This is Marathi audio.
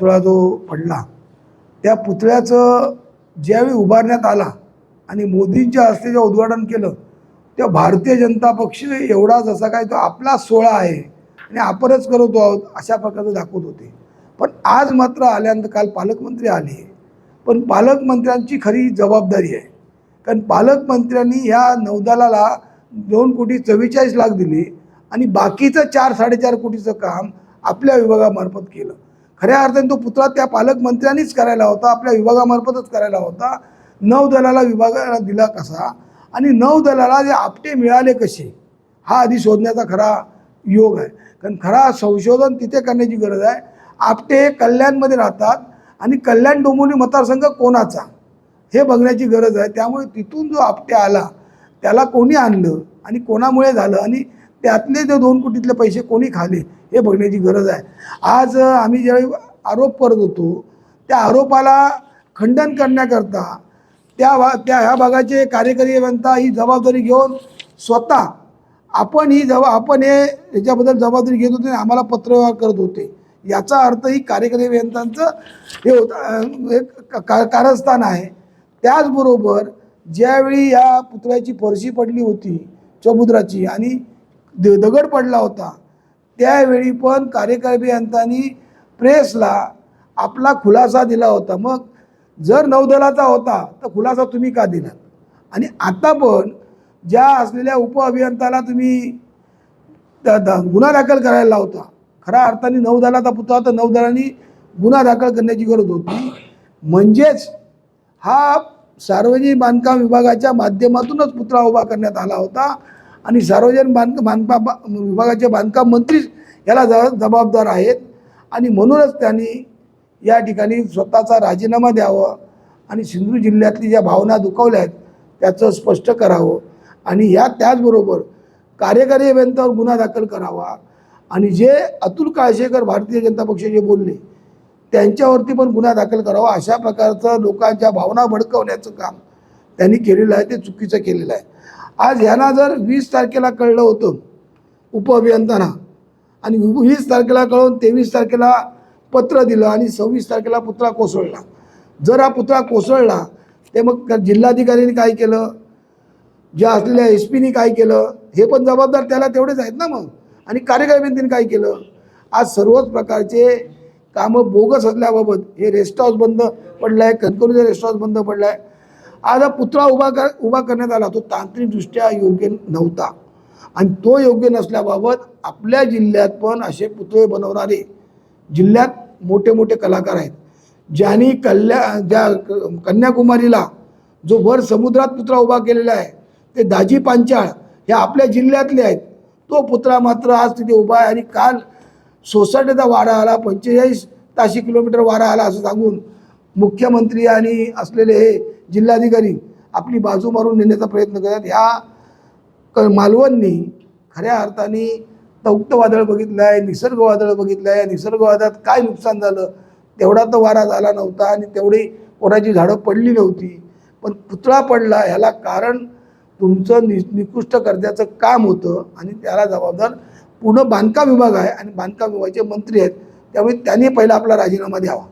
पुतळा जो पडला त्या पुतळ्याचं ज्यावेळी उभारण्यात आला आणि मोदींच्या हस्ते जेव्हा उद्घाटन केलं तेव्हा भारतीय जनता पक्ष एवढा जसा काय तो आपला सोहळा आहे आणि आपणच करतो आहोत अशा प्रकारचं दाखवत होते. पण आज मात्र आल्यानंतर काल पालकमंत्री आले. पण पालकमंत्र्यांची खरी जबाबदारी आहे. कारण पालकमंत्र्यांनी ह्या नौदलाला दोन कोटी चव्वेचाळीस लाख दिले आणि बाकीचं चार साडेचार कोटीचं काम आपल्या विभागामार्फत केलं. खऱ्या अर्थाने तो पुतळा त्या पालकमंत्र्यांनीच करायला होता आपल्या विभागामार्फतच करायला होता. नौदलाला विभागाला दिला कसा? आणि नौदलाला जे आपटे मिळाले कसे? हा आधी शोधण्याचा खरा योग आहे. कारण खरा संशोधन तिथे करण्याची गरज आहे. आपटे हे कल्याणमध्ये राहतात आणि कल्याण डोंबिवली मतदारसंघ कोणाचा? हे बघण्याची गरज आहे. त्यामुळे तिथून जो आपटे आला त्याला कोणी आणलं? आणि कोणामुळे झालं? आणि त्यातले जे दोन कोटीतले पैसे कोणी खाले हे बघण्याची गरज आहे. आज आम्ही ज्यावेळी आरोप करत होतो त्या आरोपाला खंडन करण्याकरता त्या भा त्या ह्या भागाचे कार्यकारी अभियंता ही जबाबदारी घेऊन स्वतः आपण ही जबा आपण हे याच्याबद्दल जबाबदारी घेत होते आणि आम्हाला पत्रव्यवहार करत होते. याचा अर्थ ही कार्यकारी अभियंत्यांचं हे होतं एक का कारस्थान आहे. त्याचबरोबर ज्यावेळी या पुतळ्याची फरशी पडली होती चबुद्राची आणि द दगड पडला होता. त्यावेळी पण कार्यकारी अभियंत्यांनी प्रेसला आपला खुलासा दिला होता. मग जर नौदलाचा होता तर खुलासा तुम्ही का दिला? आणि आता पण ज्या असलेल्या उपअभियंताला तुम्ही गुन्हा दाखल करायला लावता खऱ्या अर्थाने नौदलाचा पुतळा तर नौदलाने गुन्हा दाखल करण्याची गरज होती. म्हणजेच हा सार्वजनिक बांधकाम विभागाच्या माध्यमातूनच पुतळा उभा करण्यात आला होता. आणि सार्वजनिक बांध बांधकाम विभागाचे बांधकाम मंत्रीच याला ज जबाबदार आहेत. आणि म्हणूनच त्यांनी या ठिकाणी स्वतःचा राजीनामा द्यावा आणि सिंधू जिल्ह्यातली ज्या भावना दुखावल्या आहेत त्याचं स्पष्ट करावं. आणि या त्याचबरोबर कार्यकारी अभियंतावर गुन्हा दाखल करावा. आणि जे अतुल काळशेकर भारतीय जनता पक्षाचे बोलले त्यांच्यावरती पण गुन्हा दाखल करावा. अशा प्रकारचं लोकांच्या भावना भडकवण्याचं काम त्यांनी केलेलं आहे ते चुकीचं केलेलं आहे. आज ह्यांना जर वीस तारखेला कळलं होतं उपअभियंत्यांना आणि वीस तारखेला कळून तेवीस तारखेला पत्र दिलं आणि सव्वीस तारखेला पुतळा कोसळला. जर हा पुतळा कोसळला ते मग जिल्हाधिकाऱ्यांनी काय केलं? ज्या असलेल्या एस पीनी काय केलं? हे पण जबाबदार त्याला तेवढेच आहेत ना मग. आणि कार्यकारिणीने काय केलं? आज सर्वच प्रकारचे कामं बोगस असल्याबाबत हे रेस्ट हाऊस बंद पडलं आहे कणकवलीचा रेस्ट हाऊस बंद पडलं आहे आज हा पुतळा उभा कर उभा करण्यात आला. तो तांत्रिकदृष्ट्या योग्य नव्हता. आणि तो योग्य नसल्याबाबत आपल्या जिल्ह्यात पण असे पुतळे बनवणारे जिल्ह्यात मोठे मोठे कलाकार आहेत. ज्यांनी कल्या ज्या क- कन्याकुमारीला जो वर समुद्रात पुतळा उभा केलेला आहे ते दाजी पांचाळ हे आपल्या जिल्ह्यातले आहेत. तो पुतळा मात्र आज तिथे उभा आहे आणि काल सोसायटीचा वाडा आला पंचेचाळीस ताशी किलोमीटर वाडा आला असं सांगून मुख्यमंत्री आणि असलेले हे जिल्हाधिकारी आपली बाजू मारून नेण्याचा प्रयत्न करतात. ह्या क मालवणनी खऱ्या अर्थाने तौक्त वादळ बघितलं आहे निसर्ग वादळ बघितलं आहे निसर्ग वादळात काय नुकसान झालं? तेवढा तर वारा झाला नव्हता आणि तेवढी कोणाची झाडं पडली नव्हती. पण पुतळा पडला ह्याला कारण तुमचं नि निकृष्ट कर्जाचं काम होतं आणि त्याला जबाबदार पूर्ण बांधकाम विभाग आहे आणि बांधकाम विभागाचे मंत्री आहेत. त्यामुळे त्यांनी पहिला आपला राजीनामा द्यावा.